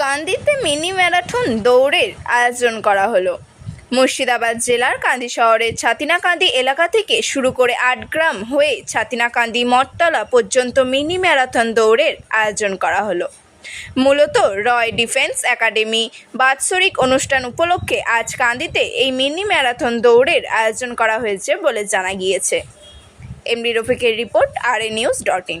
কান্দিতে mini marathon দৌড়ের আয়োজন করা হলো। মুর্শিদাবাদ জেলার কান্দি শহরের ছাতিনাকান্দি এলাকা থেকে শুরু করে আটগ্রাম হয়ে ছাতিনাকান্দি মঠতলা পর্যন্ত মিনি ম্যারাথন দৌড়ের আয়োজন করা হলো। মূলত রয় ডিফেন্স একাডেমি বাৎসরিক অনুষ্ঠান উপলক্ষে আজ কান্দিতে এই মিনি ম্যারাথন দৌড়ের আয়োজন করা হয়েছে বলে জানা গিয়েছে। MD রফিকের report, R A news dot in.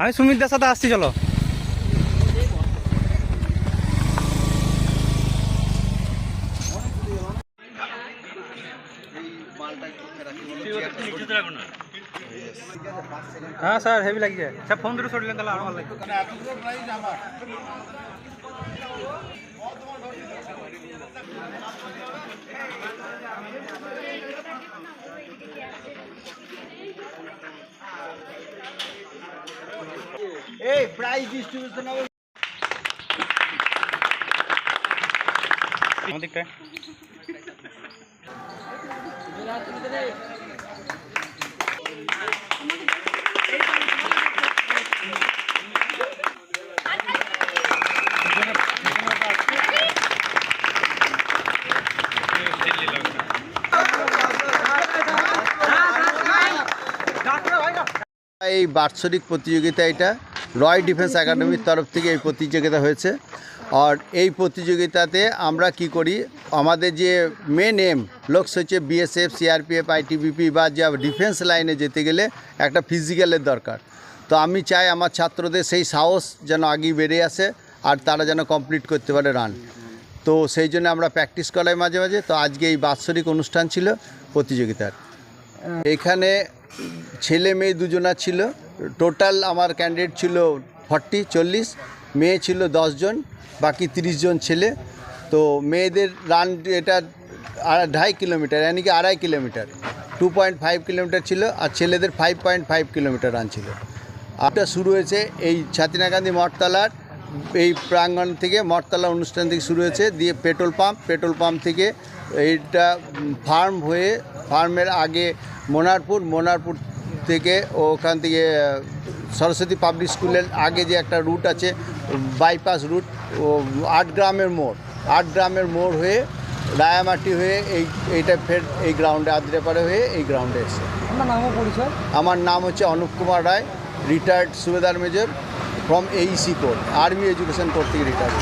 আমি সুমিতদার সাথে আসছি, চলো। হ্যাঁ স্যার হেভি লাগছে। স্যার ফোন ধরে সরলেন তাহলে আরও ভালো লাগবে। এই প্রাইজ ডিস্ট্রিবিউশন হবে। এই বাৎসরিক প্রতিযোগিতা এটা। রয় ডিফেন্স একাডেমির তরফ থেকে এই প্রতিযোগিতা হয়েছে। আর এই প্রতিযোগিতাতে আমরা কি করি, আমাদের যে মেন এম লক্ষ হচ্ছে বিএসএফ সিআরপিএফ আইটিবিপি বা যা ডিফেন্স লাইনে যেতে গেলে একটা ফিজিক্যালের দরকার। তো আমি চাই আমার ছাত্রদের সেই সাহস যেন আগেই বেড়ে আসে আর তারা যেন কমপ্লিট করতে পারে রান তো সেই জন্য আমরা প্র্যাকটিস করাই মাঝে মাঝে। তো আজকে এই বাৎসরিক অনুষ্ঠান ছিল প্রতিযোগিতার। এখানে ছেলে মেয়ে দুজনা ছিল। টোটাল আমার ক্যান্ডিডেট ছিল ফর্টি চল্লিশ, মেয়ে ছিল জন, বাকি তিরিশ জন ছেলে। তো মেয়েদের রান এটা আড়াই কিলোমিটার यानी কি আড়াই kilometre two point five kilometre ছিল আর ছেলেদের five point five kilometre run ছিল। এটা শুরু হয়েছে এই ছাতিনাকান্দি মঠতলার, এই প্রাঙ্গণ থেকে মঠতলা অনুষ্ঠান থেকে শুরু হয়েছে, দিয়ে পেট্রোল পাম্প পেট্রোল পাম্প থেকে এইটা ফার্ম হয়ে ফার্মের আগে মোনারপুর মোনারপুর থেকে ওখান থেকে সরস্বতী পাবলিক স্কুলের আগে যে একটা রুট আছে বাইপাস রুট ও আট গ্রামের মোড় আট গ্রামের মোড় হয়ে রায়ামাটি হয়ে এই এইটা ফের এই গ্রাউন্ডে আদ্রেপাড়ে হয়ে এই গ্রাউন্ডে এসে। নামও পরিচয়? আমার নাম হচ্ছে Anup Kumar Roy retired subedar major from AEC corps army education corps থেকে রিটায়ার্ড